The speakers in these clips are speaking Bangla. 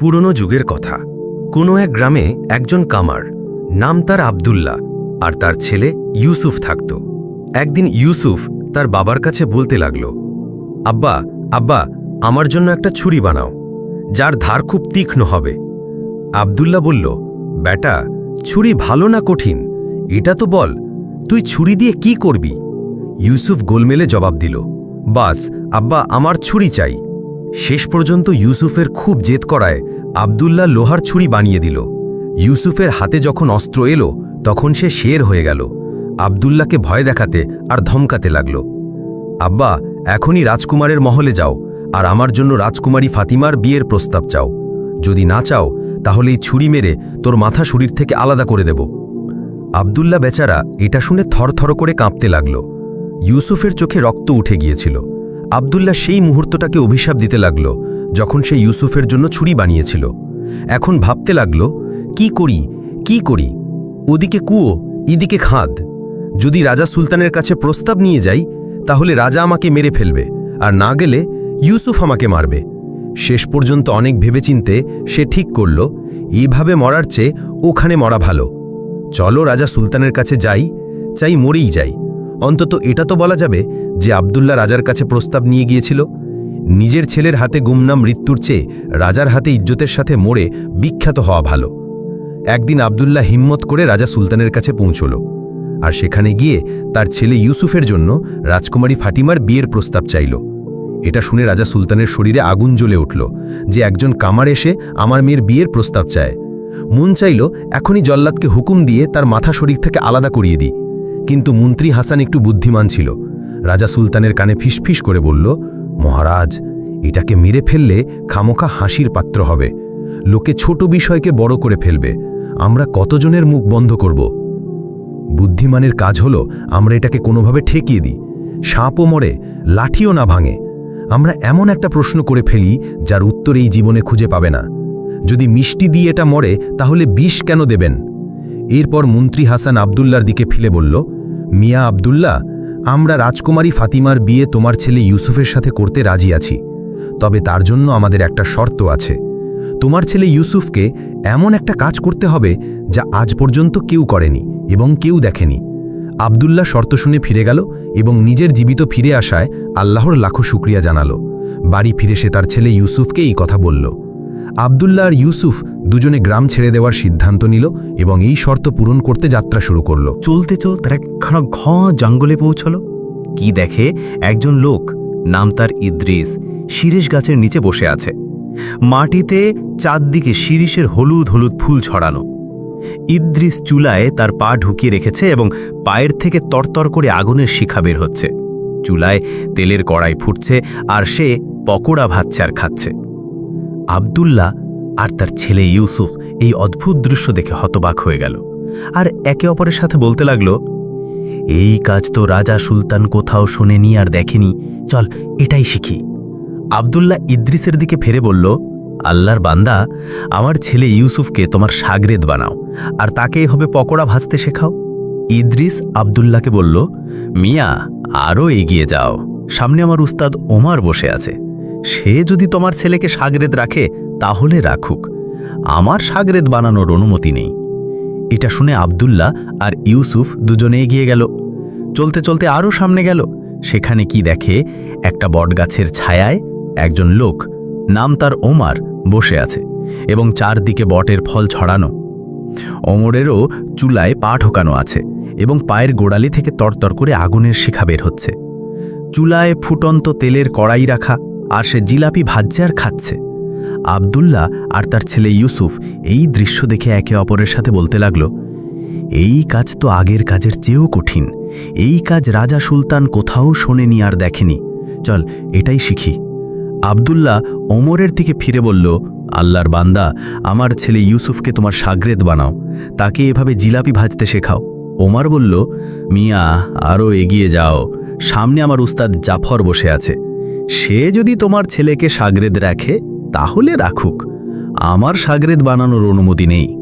পুরনো যুগের কথা। কোনো এক গ্রামে একজন কামার, নাম তার আবদুল্লাহ আর তার ছেলে ইউসুফ থাকত। একদিন ইউসুফ তার বাবার কাছে বলতে লাগল, আব্বা আব্বা, আমার জন্য একটা ছুরি বানাও, যার ধার খুব তীক্ষ্ণ হবে। আবদুল্লাহ বলল, বেটা, ছুরি ভালো না কঠিন? এটা তো বল, তুই ছুরি দিয়ে কি করবি? ইউসুফ গোলমেলে জবাব দিল, বাস, আব্বা, আমার ছুরি চাই। শেষ পর্যন্ত ইউসুফের খুব জেদ করায় আবদুল্লাহ লোহার ছুরি বানিয়ে দিল। ইউসুফের হাতে যখন অস্ত্র এলো, তখন সে শের হয়ে গেল। আবদুল্লাহকে ভয় দেখাতে আর ধমকাতে লাগল। আব্বা, এখনই রাজকুমারের মহলে যাও, আর আমার জন্য রাজকুমারী ফাতিমার বিয়ের প্রস্তাব চাও। যদি না চাও, তাহলে এই ছুরি মেরে তোর মাথা শরীর থেকে আলাদা করে দেব। আবদুল্লা বেচারা এটা শুনে থরথর করে কাঁপতে লাগল। ইউসুফের চোখে রক্ত উঠে গিয়েছিল। আবদুল্লা সেই মুহূর্তটাকে অভিশাপ দিতে লাগল, যখন সে ইউসুফের জন্য ছুরি বানিয়েছিল। এখন ভাবতে লাগল, কি করি? কি করি? ওদিকে কুয়ো ইদিকে খাদ। যদি রাজা সুলতানের কাছে প্রস্তাব নিয়ে যাই, তাহলে রাজা আমাকে মেরে ফেলবে, আর না গেলে ইউসুফ আমাকে মারবে। শেষ পর্যন্ত অনেক ভেবেচিন্তে সে ঠিক করল, এইভাবে মরার চেয়ে ওখানে মরা ভালো। চলো রাজা সুলতানের কাছে যাই, চাই মরেই যাই। অন্তত এটা তো বলা যাবে যে আবদুল্লাহ রাজার কাছে প্রস্তাব নিয়ে গিয়েছিল। নিজের ছেলের হাতে গুমনাম মৃত্যুর চেয়ে রাজার হাতে ইজ্জতের সাথে মরে বিখ্যাত হওয়া ভালো। একদিন আবদুল্লাহ হিম্মত করে রাজা সুলতানের কাছে পৌঁছল। আর সেখানে গিয়ে তার ছেলে ইউসুফের জন্য রাজকুমারী ফাটিমার বিয়ের প্রস্তাব চাইল। এটা শুনে রাজা সুলতানের শরীরে আগুন জ্বলে উঠল যে একজন কামার এসে আমার মেয়ের বিয়ের প্রস্তাব চায়। মন চাইল এখনই জল্লাদকে হুকুম দিয়ে তার মাথা শরীর থেকে আলাদা করিয়ে দিই। কিন্তু মন্ত্রী হাসান একটু বুদ্ধিমান ছিল। রাজা সুলতানের কানে ফিসফিস করে বলল, মহারাজ, এটাকে মেরে ফেললে খামোখা হাসির পাত্র হবে। লোকে ছোট বিষয়কে বড় করে ফেলবে। আমরা কতজনের মুখ বন্ধ করব? বুদ্ধিমানের কাজ হলো, আমরা এটাকে কোনোভাবে ঠেকিয়ে দিই। সাপও মরে, লাঠিও না ভাঙে। আমরা এমন একটা প্রশ্ন করে ফেলি, যার উত্তর এই জীবনে খুঁজে পাবে না। যদি মিষ্টি দিয়ে এটা মরে, তাহলে বিষ কেন দেবেন? এরপর মন্ত্রী হাসান আবদুল্লার দিকে ফিলে বলল মিয়া আবদুল্লাহ, আমরা রাজকুমারী ফাতিমার বিয়ে তোমার ছেলে ইউসুফের সাথে করতে রাজি আছি। তবে তার জন্য আমাদের একটা শর্ত আছে। তোমার ছেলে ইউসুফকে এমন একটা কাজ করতে হবে যা আজ পর্যন্ত কেউ করেনি এবং কেউ দেখেনি। আবদুল্লাহ শর্ত শুনে ফিরে গেল এবং নিজের জীবিত ফিরে আসায় আল্লাহর লাখো শুক্রিয়া জানালো। বাড়ি ফিরে সে তার ছেলে ইউসুফকে এই কথা বলল। আবদুল্লাহ আর ইউসুফ দুজনে গ্রাম ছেড়ে দেওয়ার সিদ্ধান্ত নিল এবং এই শর্ত পূরণ করতে যাত্রা শুরু করল। চলতে চল তারা একখানা ঘ জঙ্গলে পৌঁছল। কি দেখে? একজন লোক, নাম তার ইদ্রিস, শিরিষ গাছের নিচে বসে আছে। মাটিতে চারদিকে শিরিষের হলুদ হলুদ ফুল ছড়ানো। ইদ্রিস চুলায় তার পা ঢুকিয়ে রেখেছে এবং পায়ের থেকে তরতর করে আগুনের শিখা বের হচ্ছে। চুলায় তেলের কড়াই ফুটছে আর সে পকোড়া ভাজছে আর খাচ্ছে। আবদুল্লাহ আর তার ছেলে ইউসুফ এই অদ্ভুত দৃশ্য দেখে হতবাক হয়ে গেল। আর একে অপরের সাথে বলতে লাগল, এই কাজ তো রাজা সুলতান কোথাও শোনেনি আর দেখেনি। চল, এটাই শিখি। আবদুল্লাহ ইদ্রিসের দিকে ফেরে বলল, আল্লাহর বান্দা, আমার ছেলে ইউসুফকে তোমার সাগরেদ বানাও, আর তাকে এভাবে পকোড়া ভাজতে শেখাও। ইদ্রিস আবদুল্লাহকে বলল, মিয়া আরও এগিয়ে যাও। সামনে আমার উস্তাদ ওমার বসে আছে। সে যদি তোমার ছেলেকে সাগরেদ রাখে তাহলে রাখুক। আমার সাগরেদ বানানোর অনুমতি নেই। এটা শুনে আবদুল্লাহ আর ইউসুফ দুজনে এগিয়ে গেল। চলতে চলতে আরও সামনে গেল। সেখানে কি দেখে? একটা বটগাছের ছায়ায় একজন লোক, নাম তার ওমার, বসে আছে এবং চারদিকে বটের ফল ছড়ানো। ওমরেরও চুলায় পা ঢোকানো আছে এবং পায়ের গোড়ালি থেকে তরতর করে আগুনের শিখা বের হচ্ছে। চুলায় ফুটন্ত তেলের কড়াই রাখা আর সে জিলাপি ভাজছে আর খাচ্ছে। আবদুল্লাহ আর তার ছেলে ইউসুফ এই দৃশ্য দেখে একে অপরের সাথে বলতে লাগল, এই কাজ তো আগের কাজের চেয়েও কঠিন। এই কাজ রাজা সুলতান কোথাও শোনেনি আর দেখেনি। চল, এটাই শিখি। আবদুল্লাহ ওমরের দিকে ফিরে বলল, আল্লাহর বান্দা, আমার ছেলে ইউসুফকে তোমার সাগরেদ বানাও। তাকে এভাবে জিলাপি ভাজতে শেখাও। ওমর বলল, মিয়া আরও এগিয়ে যাও। সামনে আমার উস্তাদ জাফর বসে আছে। সে যদি তোমার ছেলেকে সাগরেদ রাখে তাহলে রাখুক। আমার সাগরেদ বানানোর অনুমতি নেই।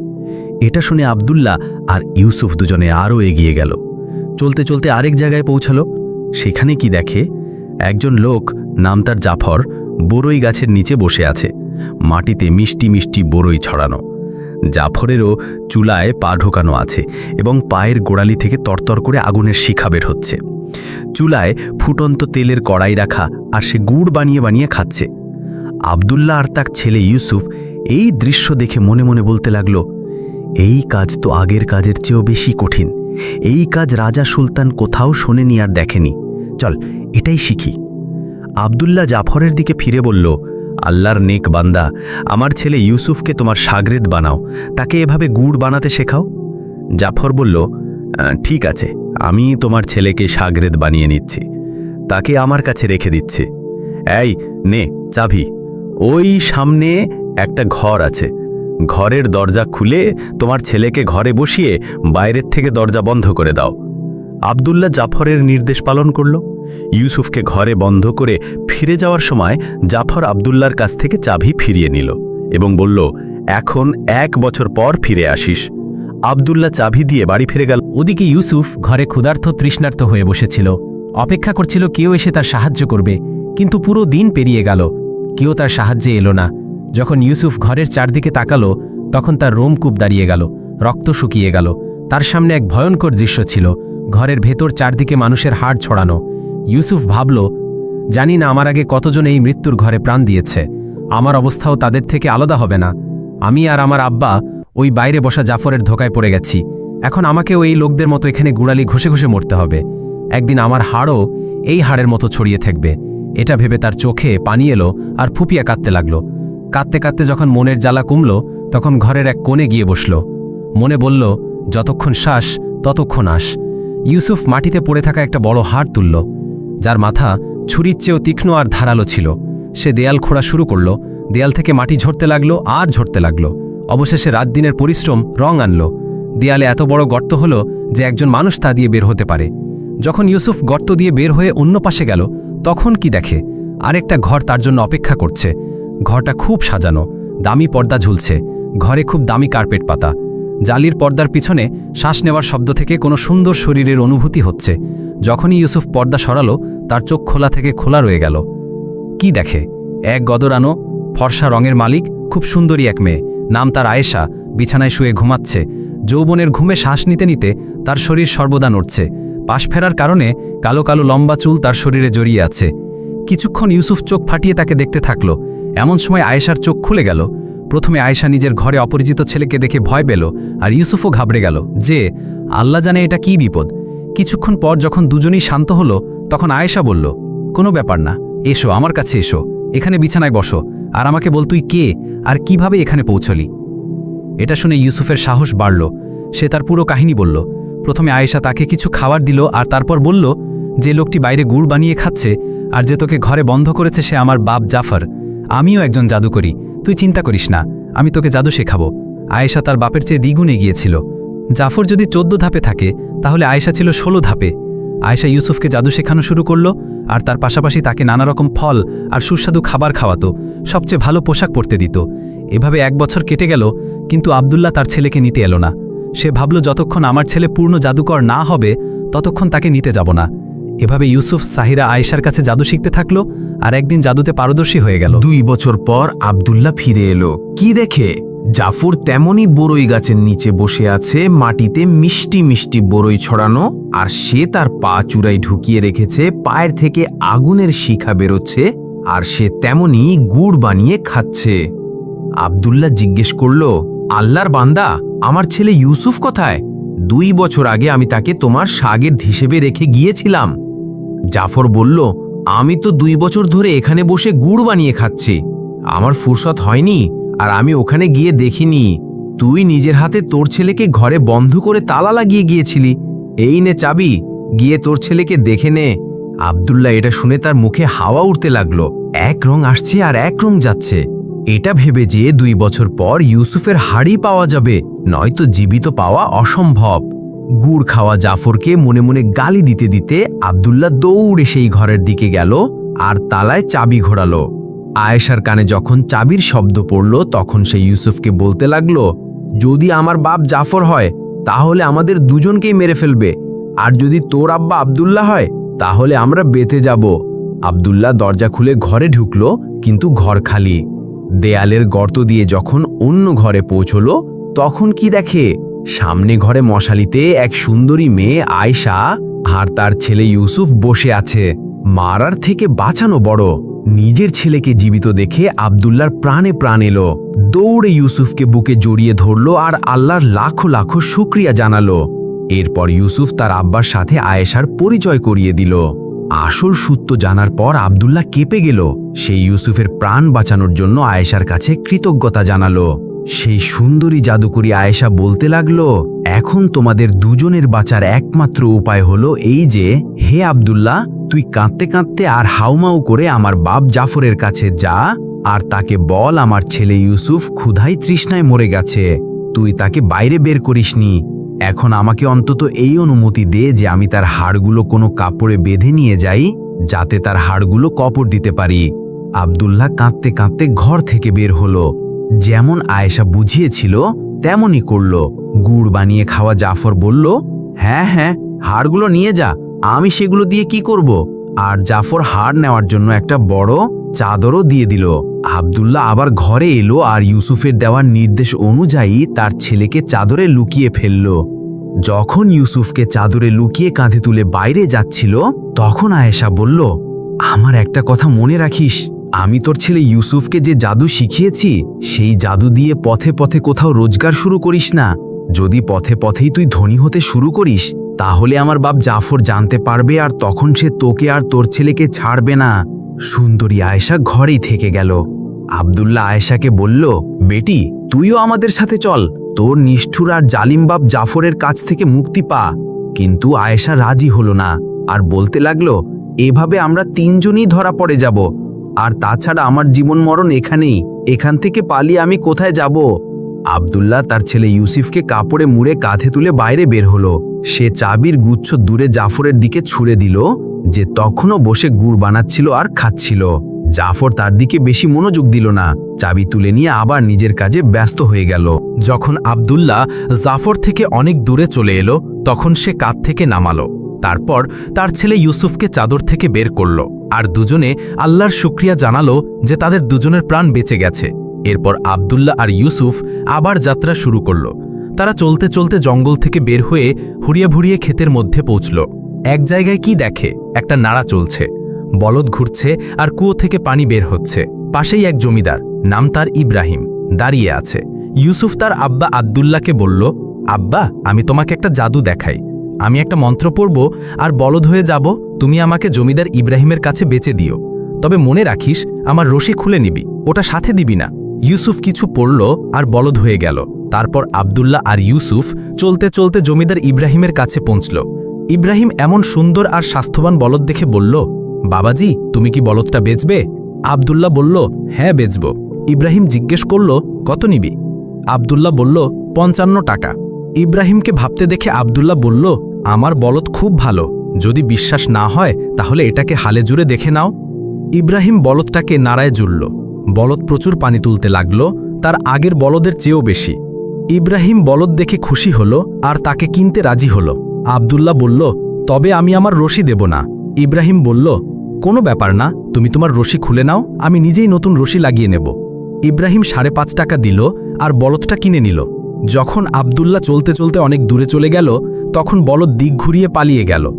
এটা শুনে আবদুল্লাহ আর ইউসুফ দুজনে আরও এগিয়ে গেল। চলতে চলতে আরেক জায়গায় পৌঁছালো। সেখানে কি দেখে? একজন লোক, নাম তার জাফর বড়ই গাছের নিচে বসে আছে। মাটিতে মিষ্টি মিষ্টি বড়ই ছড়ানো। জাফরেরও চুলায় পা ঢোকানো আছে এবং পায়ের গোড়ালি থেকে তরতর করে আগুনের শিখা বের হচ্ছে। চুলায় ফুটন্ত তেলের কড়াই রাখা আর সে গুড় বানিয়ে বানিয়ে খাচ্ছে। আবদুল্লাহ আর তার ছেলে ইউসুফ এই দৃশ্য দেখে মনে মনে বলতে লাগল, এই কাজ তো আগের কাজের চেয়েও বেশি কঠিন। এই কাজ রাজা সুলতান কোথাও শোনেনি আর দেখেনি। চল, এটাই শিখি। আবদুল্লাহ জাফরের দিকে ফিরে বলল, আল্লাহর নেক বান্দা, আমার ছেলে ইউসুফকে তোমার সাগরেদ বানাও। তাকে এভাবে গুড় বানাতে শেখাও? জাফর বলল ঠিক আছে, আমি তোমার ছেলেকে সাগরেদ বানিয়ে নিচ্ছি। তাকে আমার কাছে রেখে দিচ্ছি। এই, নে, চাবি। ওই সামনে একটা ঘর আছে। ঘরের দরজা খুলে তোমার ছেলেকে ঘরে বসিয়ে বাইরের থেকে দরজা বন্ধ করে দাও। আবদুল্লাহ জাফরের নির্দেশ পালন করল। ইউসুফকে ঘরে বন্ধ করে ফিরে যাওয়ার সময় জাফর আবদুল্লার কাছ থেকে চাবি ফিরিয়ে নিল এবং বলল, এখন এক বছর পর ফিরে আসিস। আবদুল্লাহ চাবি দিয়ে বাড়ি ফিরে গেল। ওদিকে ইউসুফ ঘরে ক্ষুধার্থ তৃষ্ণার্ত হয়ে বসেছিল। অপেক্ষা করছিল কেউ এসে তার সাহায্য করবে, কিন্তু পুরো দিন পেরিয়ে গেল। কেউ তার সাহায্যে এলো না। যখন ইউসুফ ঘরের চারদিকে তাকালো, তখন তার রোমকূপ দাঁড়িয়ে গেল, রক্ত শুকিয়ে গেল। তার সামনে এক ভয়ঙ্কর দৃশ্য ছিল, ঘরের ভেতর চারদিকে মানুষের হাড় ছড়ানো। ইউসুফ ভাবল, জানি না আমার আগে কতজন এই মৃত্যুর ঘরে প্রাণ দিয়েছে। আমার অবস্থাও তাদের থেকে আলাদা হবে না। আমি আর আমার আব্বা ওই বাইরে বসা জাফরের ধোকায় পড়ে গেছি। এখন আমাকেও এই লোকদের মতো এখানে গুড়ালি ঘষে ঘষে মরতে হবে। একদিন আমার হাড়ও এই হাড়ের মতো ছড়িয়ে থাকবে। এটা ভেবে তার চোখে পানি এলো আর ফুপিয়া কাঁদতে লাগল। কাঁদতে কাঁদতে যখন মনের জ্বালা কমল, তখন ঘরের এক কোণে গিয়ে বসল। মনে বলল, যতক্ষণ শ্বাস, ততক্ষণ আস ইউসুফ মাটিতে পড়ে থাকা একটা বড় হাড় তুলল, যার মাথা ছুরির চেয়েও তীক্ষ্ণ আর ধারালো ছিল। সে দেয়াল খোঁড়া শুরু করল, দেয়াল থেকে মাটি ঝরতে লাগল আর ঝরতে লাগল। অবশেষে রাত দিনের পরিশ্রম রং আনলো। দেয়ালে এত বড় গর্ত হলো যে একজন মানুষ তা দিয়ে বের হতে পারে। যখন ইউসুফ গর্ত দিয়ে বের হয়ে অন্য পাশে গেল তখন কি দেখে? আরেকটা ঘর তার জন্য অপেক্ষা করছে। ঘরটা খুব সাজানো, দামি পর্দা ঝুলছে, ঘরে খুব দামি কার্পেট পাতা। জালির পর্দার পিছনে শ্বাস নেওয়ার শব্দ থেকে কোনো সুন্দর শরীরের অনুভূতি হচ্ছে। যখনই ইউসুফ পর্দা সরালো, তার চোখ খোলা থেকে খোলা রয়ে গেল। কি দেখে? এক গদরানো, ফর্সা রঙের মালিক, খুব সুন্দরী এক মেয়ে। নাম তার আয়েশা, বিছানায় শুয়ে ঘুমাচ্ছে। যৌবনের ঘুমে শ্বাস নিতে নিতে তার শরীর সর্বদা নড়ছে। পাশ ফেরার কারণে কালো কালো লম্বা চুল তার শরীরে জড়িয়ে আছে। কিছুক্ষণ ইউসুফ চোখ ফাটিয়ে তাকে দেখতে থাকল। এমন সময় আয়েশার চোখ খুলে গেল। প্রথমে আয়েশা নিজের ঘরে অপরিচিত ছেলেকে দেখে ভয় পেল আর ইউসুফও ঘাবড়ে গেল যে, আল্লাহ জানে এটা কি বিপদ। কিছুক্ষণ পর যখন দুজনেই শান্ত হলো, তখন আয়েশা বলল, কোনো ব্যাপার না, এসো, আমার কাছে এসো। এখানে বিছানায় বসো। আর আমাকে বল তুই কে আর কীভাবে এখানে পৌঁছলি? এটা শুনে ইউসুফের সাহস বাড়ল। সে তার পুরো কাহিনী বলল প্রথমে আয়েশা তাকে কিছু খাবার দিল আর তারপর বলল, যে লোকটি বাইরে গুড় বানিয়ে খাচ্ছে আর যে তোকে ঘরে বন্ধ করেছে সে আমার বাপ জাফর। আমিও একজন জাদুকরি, তুই চিন্তা করিস না, আমি তোকে জাদু শেখাবো। আয়েশা তার বাপের চেয়ে দ্বিগুণে গিয়েছিল। জাফর যদি চোদ্দ ধাপে থাকে, তাহলে আয়েশা ছিল ষোলো ধাপে। আয়েশা ইউসুফকে জাদু শেখানো শুরু করল আর তার পাশাপাশি তাকে নানা রকম ফল আর সুস্বাদু খাবার খাওয়াতো, সবচেয়ে ভালো পোশাক পরতে দিত। এভাবে এক বছর কেটে গেল, কিন্তু আবদুল্লাহ তার ছেলেকে নিতে এলো না। সে ভাবল যতক্ষণ আমার ছেলে পূর্ণ জাদুকর না হবে, ততক্ষণ তাকে নিতে যাব না। এভাবে ইউসুফ সাহিরা আয়েশার কাছে জাদু শিখতে থাকল আর একদিন জাদুতে পারদর্শী হয়ে গেল। দুই বছর পর আবদুল্লাহ ফিরে এলো। কি দেখে? জাফর তেমনই বড়ই গাছের নিচে বসে আছে, মাটিতে মিষ্টি মিষ্টি বড়ই ছড়ানো, আর সে তার পা চূড়ায় ঢুকিয়ে রেখেছে, পায়ের থেকে আগুনের শিখা বেরোচ্ছে, আর সে তেমনি গুড় বানিয়ে খাচ্ছে। আবদুল্লাহ জিজ্ঞেস করল, আল্লাহর বান্দা? আমার ছেলে ইউসুফ কোথায়? দুই বছর আগে আমি তাকে তোমার সাগের হিসেবে রেখে গিয়েছিলাম। জাফর বলল, আমি তো দুই বছর ধরে এখানে বসে গুড় বানিয়ে খাচ্ছি। আমার ফুরসত হয়নি আর আমি ওখানে গিয়ে দেখিনি। তুই নিজের হাতে তোর ছেলেকে ঘরে বন্ধ করে তালা লাগিয়ে গিয়েছিলি। এই নে চাবি, গিয়ে তোর ছেলেকে দেখে নে। আবদুল্লাহ এটা শুনে তার মুখে হাওয়া উঠতে লাগল। এক রং আসছে আর এক রং যাচ্ছে। এটা ভেবে যে দুই বছর পর ইউসুফের হাড়ি পাওয়া যাবে, নয়তো জীবিত পাওয়া অসম্ভব। গুড় খাওয়া জাফরকে মনে মনে গালি দিতে দিতে আবদুল্লাহ দৌড়ে সেই ঘরের দিকে গেল আর তালায় চাবি ঘোরালো। আয়েশার কানে যখন চাবির শব্দ পড়ল, তখন সে ইউসুফকে বলতে লাগল, যদি আমার বাপ জাফর হয়, তাহলে আমাদের দুজনকেই মেরে ফেলবে। আর যদি তোর আব্বা আবদুল্লাহ হয়, তাহলে আমরা বেঁচে যাব। আবদুল্লাহ দরজা খুলে ঘরে ঢুকলো, কিন্তু ঘর খালি। দেয়ালের গর্ত দিয়ে যখন অন্য ঘরে পৌঁছলো, তখন কি দেখে? সামনে ঘরে মশালিতে এক সুন্দরী মেয়ে আয়শা আর তার ছেলে ইউসুফ বসে আছে। মারার থেকে বাঁচানো বড়। নিজের ছেলেকে জীবিত দেখে আবদুল্লার প্রাণে প্রাণ এলো। দৌড়ে ইউসুফকে বুকে জড়িয়ে ধরল আর আল্লাহর লাখো লাখো শুক্রিয়া জানালো। এরপর ইউসুফ তার আব্বার সাথে আয়েশার পরিচয় করিয়ে দিল। আসল সূত্র জানার পর আবদুল্লাহ কেঁপে গেল। সেই ইউসুফের প্রাণ বাঁচানোর জন্য আয়েশার কাছে কৃতজ্ঞতা জানালো। সেই সুন্দরী জাদুকরী আয়েশা বলতে লাগল, এখন তোমাদের দুজনের বাঁচার একমাত্র উপায় হলো এই যে, হে আবদুল্লাহ, তুই কাঁদতে কাঁদতে আর হাউমাউ করে আমার বাপ জাফরের কাছে যা, আর তাকে বল আমার ছেলে ইউসুফ ক্ষুধাই তৃষ্ণায় মরে গেছে। তুই তাকে বাইরে বের করিসনি। এখন আমাকে অন্তত এই অনুমতি দে যে আমি তার হাড়গুলো কোনো কাপড়ে বেঁধে নিয়ে যাই, যাতে তার হাড়গুলো কপড় দিতে পারি। আবদুল্লাহ কাঁদতে কাঁদতে ঘর থেকে বের হলো। যেমন আয়েশা বুঝিয়েছিল, তেমনই করল। গুড় বানিয়ে খাওয়া জাফর বলল হ্যাঁ হ্যাঁ হাড়গুলো নিয়ে যা, আমি সেগুলো দিয়ে কি করব? আর জাফর হাড় নেওয়ার জন্য একটা বড় চাদরও দিয়ে দিল। আবদুল্লাহ আবার ঘরে এলো আর ইউসুফের দেওয়ার নির্দেশ অনুযায়ী তার ছেলেকে চাদরে লুকিয়ে ফেলল। যখন ইউসুফকে চাদরে লুকিয়ে কাঁধে তুলে বাইরে যাচ্ছিল, তখন আয়েশা বলল, আমার একটা কথা মনে রাখিস, আমি তোর ছেলে ইউসুফকে যে জাদু শিখিয়েছি, সেই জাদু দিয়ে পথে পথে কোথাও রোজগার শুরু করিস না। যদি পথে পথেই তুই ধনী হতে শুরু করিস তাহলে আমার বাপ জাফর জানতে পারবে আর তখন সে তোকে আর তোর ছেলেকে ছাড়বে না। সুন্দরী আয়েশা ঘরেই থেকে গেল। আবদুল্লাহ আয়েশাকে বলল, বেটি, তুইও আমাদের সাথে চল। তোর নিষ্ঠুর আর জালিম বাপ জাফরের কাছ থেকে মুক্তি পা। কিন্তু আয়েশা রাজি হলো না আর বলতে লাগল, এভাবে আমরা তিনজনই ধরা পড়ে যাব। আর তাছাড়া আমার জীবন মরণ এখানেই। এখান থেকে পালিয়ে আমি কোথায় যাব? আবদুল্লাহ তার ছেলে ইউসুফকে কাপড়ে মুড়ে কাঁধে তুলে বাইরে বের হলো। সে চাবির গুচ্ছ দূরে জাফরের দিকে ছুড়ে দিল, যে তখনও বসে গুড় বানাচ্ছিল আর খাচ্ছিল। জাফর তার দিকে বেশি মনোযোগ দিল না, চাবি তুলে নিয়ে আবার নিজের কাজে ব্যস্ত হয়ে গেল। যখন আবদুল্লাহ জাফর থেকে অনেক দূরে চলে এলো, তখন সে কাঁধ থেকে নামালো, তারপর তার ছেলে ইউসুফকে চাদর থেকে বের করল, আর দুজনে আল্লাহর শুক্রিয়া জানালো যে তাদের দুজনের প্রাণ বেঁচে গেছে। এরপর আবদুল্লাহ আর ইউসুফ আবার যাত্রা শুরু করল। তারা চলতে চলতে জঙ্গল থেকে বের হয়ে হুড়িয়ে ভুড়িয়ে ক্ষেতের মধ্যে পৌঁছল। এক জায়গায় কি দেখে? একটা নাড়া চলছে। বলদ ঘুরছে আর কুয়ো থেকে পানি বের হচ্ছে। পাশেই এক জমিদার, নাম তার ইব্রাহিম, দাঁড়িয়ে আছে। ইউসুফ তার আব্বা আবদুল্লাহকে বলল, আব্বা, আমি তোমাকে একটা জাদু দেখাই। আমি একটা মন্ত্র পড়ব আর বলদ হয়ে যাব, তুমি আমাকে জমিদার ইব্রাহিমের কাছে বেচে দিও। তবে মনে রাখিস, আমার রশি খুলে নিবি, ওটা সাথে দিবি না। ইউসুফ কিছু পড়ল আর বলদ হয়ে গেল। তারপর আবদুল্লাহ আর ইউসুফ চলতে চলতে জমিদার ইব্রাহিমের কাছে পৌঁছল। ইব্রাহিম এমন সুন্দর আর স্বাস্থ্যবান বলদ দেখে বলল, বাবাজি, তুমি কি বলদটা বেচবে? আবদুল্লাহ বলল হ্যাঁ বেচব। ইব্রাহিম জিজ্ঞেস করল, কত নিবি? আবদুল্লাহ বলল, পঞ্চান্ন টাকা। ইব্রাহিমকে ভাবতে দেখে আবদুল্লাহ বলল, আমার বলদ খুব ভালো। যদি বিশ্বাস না হয়, তাহলে এটাকে হালে জুড়ে দেখে নাও। ইব্রাহিম বলদটাকে নাড়ায় জুড়ল। বলদ প্রচুর পানি তুলতে লাগল, তার আগের বলদের চেয়েও বেশি। ইব্রাহিম বলদ দেখে খুশি হল আর তাকে কিনতে রাজি হল। আবদুল্লাহ বলল, তবে আমি আমার রশি দেব না। ইব্রাহিম বলল, কোনো ব্যাপার না, তুমি তোমার রশি খুলে নাও, আমি নিজেই নতুন রশি লাগিয়ে নেব। ইব্রাহিম সাড়ে পাঁচ টাকা দিল আর বলদটা কিনে নিল। যখন আবদুল্লাহ চলতে চলতে অনেক দূরে চলে গেল, তখন বলদ দিক ঘুরিয়ে পালিয়ে গেল।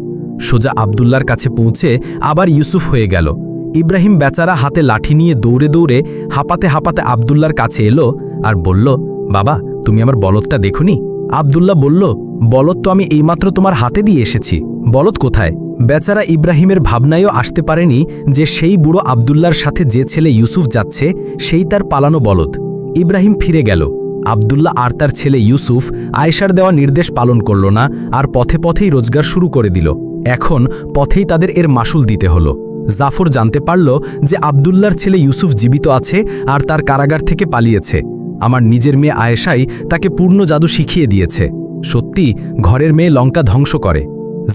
সোজা আবদুল্লার কাছে পৌঁছে আবার ইউসুফ হয়ে গেল। ইব্রাহিম বেচারা হাতে লাঠি নিয়ে দৌড়ে দৌড়ে হাঁপাতে হাঁপাতে আবদুল্লার কাছে এলো আর বলল, বাবা, তুমি আমার বলদটা দেখুনি? আবদুল্লাহ বলল, বলদ তো আমি এইমাত্র তোমার হাতে দিয়ে এসেছি। বলদ কোথায়? বেচারা ইব্রাহিমের ভাবনায়ও আসতে পারেনি যে সেই বুড়ো আবদুল্লার সাথে যে ছেলে ইউসুফ যাচ্ছে, সেই তার পালানো বলদ। ইব্রাহিম ফিরে গেল। আবদুল্লাহ আর তার ছেলে ইউসুফ আয়েশার দেওয়া নির্দেশ পালন করল না আর পথে পথেই রোজগার শুরু করে দিল। এখন পথেই তাদের এর মাসুল দিতে হলো। জাফর জানতে পারল যে আবদুল্লার ছেলে ইউসুফ জীবিত আছে আর তার কারাগার থেকে পালিয়েছে। আমার নিজের মেয়ে আয়েশাই তাকে পূর্ণ জাদু শিখিয়ে দিয়েছে। সত্যি, ঘরের মেয়ে লঙ্কা ধ্বংস করে।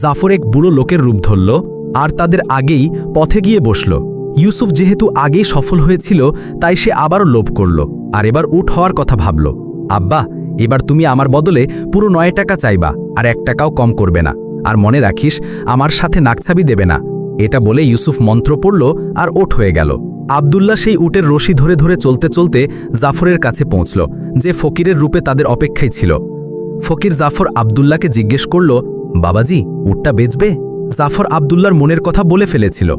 জাফর এক বুড়ো লোকের রূপ ধরল আর তাদের আগেই পথে গিয়ে বসল। ইউসুফ যেহেতু আগেই সফল হয়েছিল, তাই সে আবারও লোভ করল আর এবার উঠ হওয়ার কথা ভাবল। আব্বা, এবার তুমি আমার বদলে পুরো নয় টাকা চাইবা আর এক টাকাও কম করবে না। আর মনে রাখিস, আমার সাথে নাকছাবি দেবে না। এটা বলে ইউসুফ মন্ত্র পড়ল আর ওঠ হয়ে গেল। আবদুল্লাহ সেই উটের রশি ধরে ধরে চলতে চলতে জাফরের কাছে পৌঁছল, যে ফকিরের রূপে তাদের অপেক্ষায় ছিল। ফকির জাফর আবদুল্লাহকে জিজ্ঞেস করল, বাবাজি, উটটা বেচবে? জাফর আবদুল্লার মনের কথা বলে ফেলেছিল।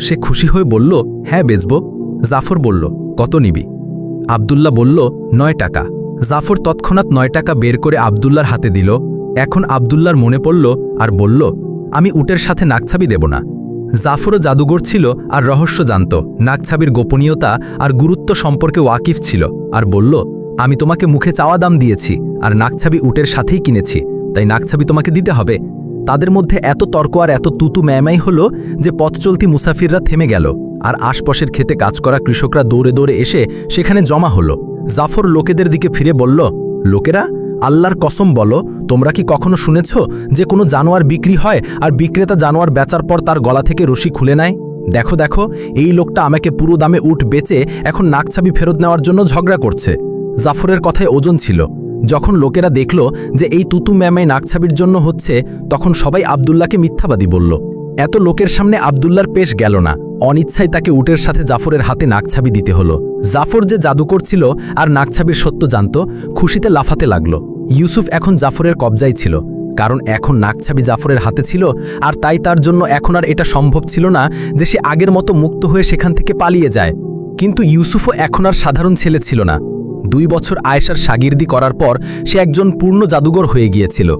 সে খুশি হয়ে বলল হ্যাঁ বেচব। জাফর বলল, কত নিবি? আবদুল্লাহ বলল, নয় টাকা। জাফর তৎক্ষণাৎ নয় টাকা বের করে আবদুল্লার হাতে দিল। এখন আবদুল্লার মনে পড়ল আর বলল, আমি উটের সাথে নাকছাবি দেব না। জাফরও জাদুঘর ছিল আর রহস্য জানত। নাকছাবির গোপনীয়তা আর গুরুত্ব সম্পর্কে ওয়াকিফ ছিল আর বলল, আমি তোমাকে মুখে চাওয়া দাম দিয়েছি আর নাকছাবি উটের সাথেই কিনেছি, তাই নাকছাবি তোমাকে দিতে হবে। তাদের মধ্যে এত তর্ক আর এত তুতু ম্যামাই হলো যে পথ চলতি মুসাফিররা থেমে গেল আর আশপাশের খেতে কাজ করা কৃষকরা দৌড়ে দৌড়ে এসে সেখানে জমা হলো। জাফর লোকেদের দিকে ফিরে বলল, লোকেরা আল্লাহর কসম বলো, তোমরা কি কখনো শুনেছ যে কোনো জানোয়ার বিক্রি হয় আর বিক্রেতা জানোয়ার বেচার পর তার গলা থেকে রশি খুলে নেয়? দেখো দেখো, এই লোকটা আমাকে পুরো দামে উঠ বেচে এখন নাকছাবি ফেরত নেওয়ার জন্য ঝগড়া করছে। জাফরের কথায় ওজন ছিল। যখন লোকেরা দেখল যে এই তুতু ম্যামাই নাকছাবির জন্য হচ্ছে, তখন সবাই আবদুল্লাহকে মিথ্যাবাদী বলল। এত লোকের সামনে আবদুল্লার পেশ গেল না। অনিচ্ছায় তাকে উটের সাথে জাফরের হাতে নাকছাবি দিতে হলো। জাফর যে জাদুকর ছিল আর নাকছাবির সত্য জানত, খুশিতে লাফাতে লাগল। ইউসুফ এখন জাফরের কবজায় ছিল, কারণ এখন নাকছাবি জাফরের হাতে ছিল, আর তাই তার জন্য এখন আর এটা সম্ভব ছিল না যে সে আগের মতো মুক্ত হয়ে সেখান থেকে পালিয়ে যায়। কিন্তু ইউসুফও এখন আর সাধারণ ছেলে ছিল না। দুই বছর আয়েশার সাগির্দি করার পর সে একজন পূর্ণ জাদুঘর হয়ে গিয়েছিল।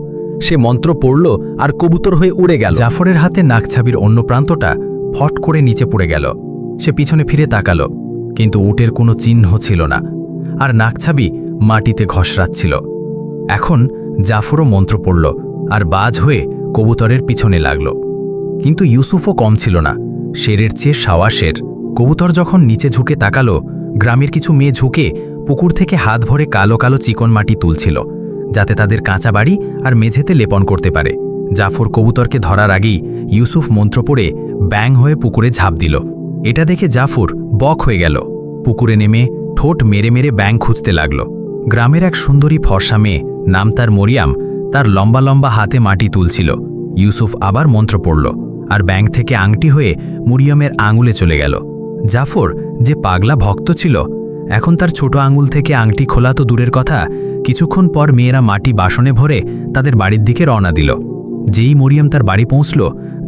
সে মন্ত্র পড়ল আর কবুতর হয়ে উড়ে গেল। জাফরের হাতে নাকছাবির অন্য প্রান্তটা ফট করে নিচে পড়ে গেল। সে পিছনে ফিরে তাকালো, কিন্তু উটের কোনো চিহ্ন ছিল না, আর নাকছাবি মাটিতে ঘষরাচ্ছিল। এখন জাফরও মন্ত্র পড়ল আর বাজ হয়ে কবুতরের পিছনে লাগল। কিন্তু ইউসুফও কম ছিল না। শেরের চেয়ে সাওয়াশের কবুতর যখন নিচে ঝুঁকে তাকালো, গ্রামের কিছু মেয়ে ঝুঁকে পুকুর থেকে হাত ভরে কালো কালো চিকন মাটি তুলছিল, যাতে তাদের কাঁচা বাড়ি আর মেঝেতে লেপন করতে পারে। জাফর কবুতরকে ধরার আগেই ইউসুফ মন্ত্র পড়ে ব্যাং হয়ে পুকুরে ঝাঁপ দিল। এটা দেখে জাফর বক হয়ে গেল। পুকুরে নেমে ঠোঁট মেরে মেরে ব্যাং খুঁজতে লাগল। গ্রামের এক সুন্দরী ফর্সা মেয়ে, নাম তার মরিয়াম, তার লম্বা লম্বা হাতে মাটি তুলছিল। ইউসুফ আবার মন্ত্র পড়ল, আর ব্যাং থেকে আংটি হয়ে মরিয়মের আঙুলে চলে গেল। জাফর যে পাগলা ভক্ত ছিল, এখন তার ছোট আঙুল থেকে আংটি খোলা তো দূরের কথা, কিছুক্ষণ পর মেয়েরা মাটি বাসনে ভরে তাদের বাড়ির দিকে রওনা দিল। যেই মরিয়ম তার বাড়ি পৌঁছল,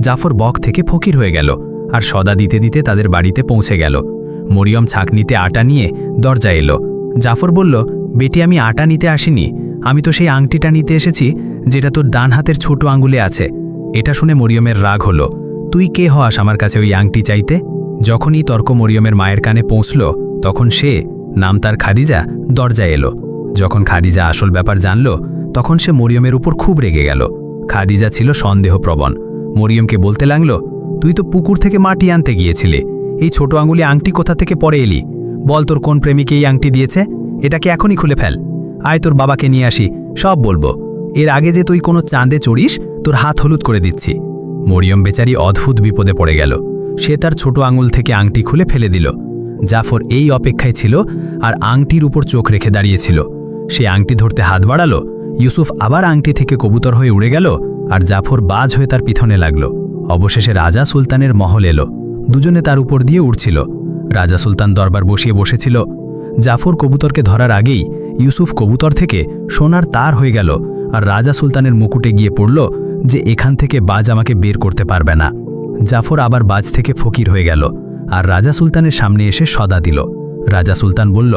জাফর বক থেকে ফকির হয়ে গেল, আর সদা দিতে দিতে তাদের বাড়িতে পৌঁছে গেল। মরিয়ম ছাকনিতে আটা নিয়ে দরজা এলো। জাফর বলল বেটি, আমি আটা নিতে আসিনি। আমি তো সেই আংটিটা নিতে এসেছি, যেটা তোর ডান হাতের ছোট আঙ্গুলে আছে। এটা শুনে মরিয়মের রাগ হলো। তুই কে হওয়াস আমার কাছে ওই আংটি চাইতে? যখনই তর্ক মরিয়মের মায়ের কানে পৌঁছল, তখন সে, নাম তার খাদিজা দরজা এলো। যখন খাদিজা আসল ব্যাপার জানল, তখন সে মরিয়মের উপর খুব রেগে গেল। খাদিজা ছিল সন্দেহপ্রবণ। মরিয়মকে বলতে লাগল, তুই তো পুকুর থেকে মাটি আনতে গিয়েছিলে। এই ছোট আঙুলে আংটি কোথা থেকে পরে এলি? বল তোর কোন প্রেমিকে এই আংটি দিয়েছে? এটাকে এখনই খুলে ফেল। আয় তোর বাবাকে নিয়ে আসি, সব বলব। এর আগে যে তুই কোনো চাঁদে চড়িস, তোর হাত হলুদ করে দিচ্ছি। মরিয়ম বেচারি অদ্ভুত বিপদে পড়ে গেল। সে তার ছোট আঙুল থেকে আংটি খুলে ফেলে দিল। জাফর এই অপেক্ষায় ছিল আর আংটির উপর চোখ রেখে দাঁড়িয়েছিল। সে আংটি ধরতে হাত বাড়ালো, ইউসুফ আবার আংটি থেকে কবুতর হয়ে উড়ে গেল আর জাফর বাজ হয়ে তার পিছনে লাগল। অবশেষে রাজা সুলতানের মহল এলো। দুজনে তার উপর দিয়ে উড়ছিল। রাজা সুলতান দরবার বসিয়ে বসেছিল জাফর কবুতরকে ধরার আগেই ইউসুফ কবুতর থেকে সোনার তার হয়ে গেল আর রাজা সুলতানের মুকুটে গিয়ে পড়ল যে এখান থেকে বাজ আমাকে বের করতে পারবে না। জাফর আবার বাজ থেকে ফকির হয়ে গেল আর রাজা সুলতানের সামনে এসে সদা দিল। রাজা সুলতান বলল,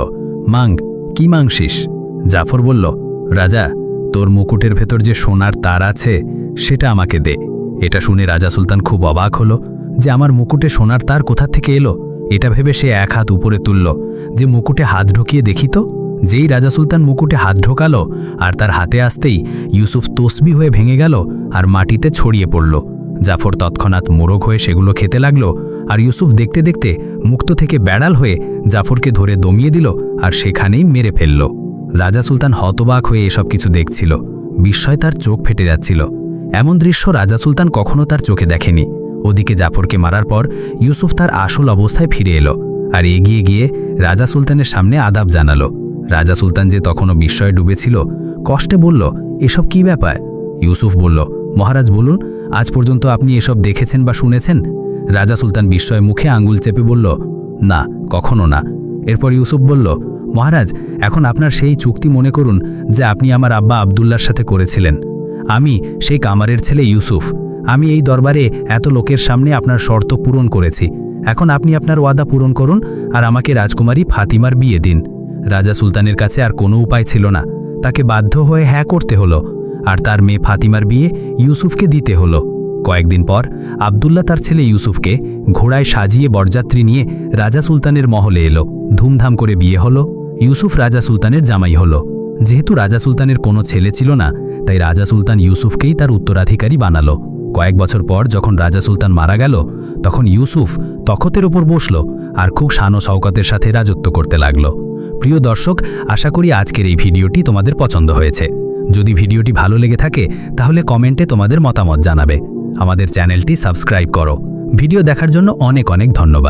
মাং, কি মাংসিস? জাফর বলল, রাজা, তোর মুকুটের ভেতর যে সোনার তার আছে, সেটা আমাকে দে। এটা শুনে রাজা সুলতান খুব অবাক হলো যে আমার মুকুটে সোনার তার কোথা থেকে এলো? এটা ভেবে সে এক হাত উপরে তুলল, যে মুকুটে হাত ঢুকিয়ে দেখি তো, যেই রাজা সুলতান মুকুটে হাত ঢোকালো আর তার হাতে আসতেই ইউসুফ তসবি হয়ে ভেঙে গেল আর মাটিতে ছড়িয়ে পড়ল। জাফর তৎক্ষণাৎ মোরগ হয়ে সেগুলো খেতে লাগল আর ইউসুফ দেখতে দেখতে মুক্ত থেকে বেড়াল হয়ে জাফরকে ধরে দমিয়ে দিল আর সেখানেই মেরে ফেলল। রাজা সুলতান হতবাক হয়ে এসব কিছু দেখছিল। বিস্ময় তার চোখ ফেটে যাচ্ছিল। এমন দৃশ্য রাজা সুলতান কখনো তার চোখে দেখেনি। ওদিকে জাফরকে মারার পর ইউসুফ তার আসল অবস্থায় ফিরে এলো আর এগিয়ে গিয়ে রাজা সুলতানের সামনে আদাব জানালো। রাজা সুলতান যে তখনও বিস্ময়ে ডুবেছিল, কষ্টে বলল, এসব কি ব্যাপার? ইউসুফ বলল, মহারাজ, বলুন, আজ পর্যন্ত আপনি এসব দেখেছেন বা শুনেছেন? রাজা সুলতান বিস্ময়ে মুখে আঙ্গুল চেপে বলল, না, কখনো না। এরপর ইউসুফ বলল, মহারাজ, এখন আপনার সেই চুক্তি মনে করুন যে আপনি আমার আব্বা আবদুল্লার সাথে করেছিলেন। আমি সেই কামারের ছেলে ইউসুফ। আমি এই দরবারে এত লোকের সামনে আপনার শর্ত পূরণ করেছি। এখন আপনি আপনার ওয়াদা পূরণ করুন আর আমাকে রাজকুমারী ফাতিমার বিয়ে দিন। রাজা সুলতানের কাছে আর কোনো উপায় ছিল না। তাকে বাধ্য হয়ে হ্যাঁ করতে হলো আর তার মেয়ে ফাতিমার বিয়ে ইউসুফকে দিতে হলো। কয়েকদিন পর আবদুল্লাহ তার ছেলে ইউসুফকে ঘোড়ায় সাজিয়ে বরযাত্রী নিয়ে রাজা সুলতানের মহলে এলো। ধুমধাম করে বিয়ে হলো। ইউসুফ রাজা সুলতানের জামাই হলো। যেহেতু রাজা সুলতানের কোনো ছেলে ছিল না, তাই রাজা সুলতান ইউসুফকেই তার উত্তরাধিকারী বানালো। কয়েক বছর পর যখন রাজা সুলতান মারা গেল, তখন ইউসুফ তখতের ওপর বসল আর খুব শানো শওকতের সাথে রাজত্ব করতে লাগল। প্রিয় দর্শক, আশা করি আজকের এই ভিডিওটি তোমাদের পছন্দ হয়েছে। যদি ভিডিওটি ভালো লেগে থাকে, তাহলে কমেন্টে তোমাদের মতামত জানাবে। আমাদের চ্যানেলটি সাবস্ক্রাইব করো। ভিডিও দেখার জন্য অনেক অনেক ধন্যবাদ।